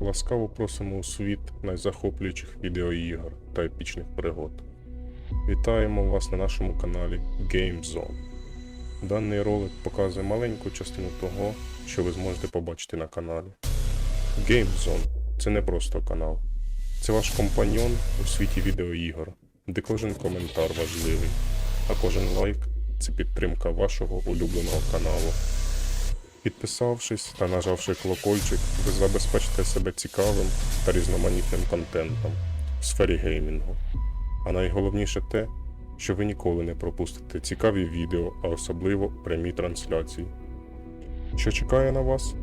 Ласкаво просимо у світ найзахоплюючих відеоігор та епічних пригод. Вітаємо вас на нашому каналі Game Zone. Даний ролик показує маленьку частину того, що ви зможете побачити на каналі. Game Zone – це не просто канал. Це ваш компаньйон у світі відеоігор, де кожен коментар важливий, а кожен лайк це підтримка вашого улюбленого каналу. Підписавшись та нажавши колокольчик, ви забезпечите себе цікавим та різноманітним контентом в сфері геймінгу. А найголовніше те, що ви ніколи не пропустите цікаві відео, а особливо прямі трансляції. Що чекає на вас?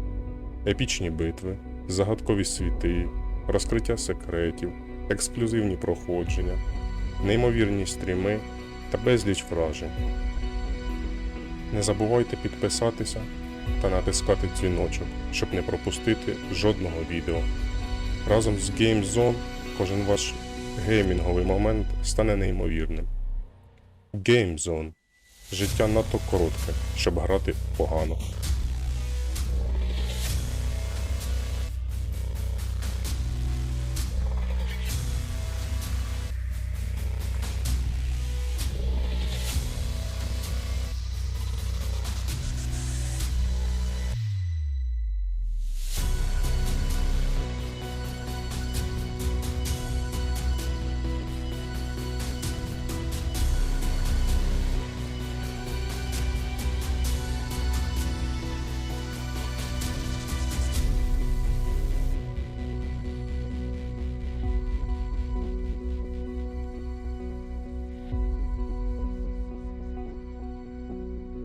Епічні битви, загадкові світи, розкриття секретів, ексклюзивні проходження, неймовірні стріми та безліч вражень. Не забувайте підписатися та натискати дзвіночок, щоб не пропустити жодного відео. Разом з Game Zone кожен ваш геймінговий момент стане неймовірним. Game Zone. Життя надто коротке, щоб грати погано.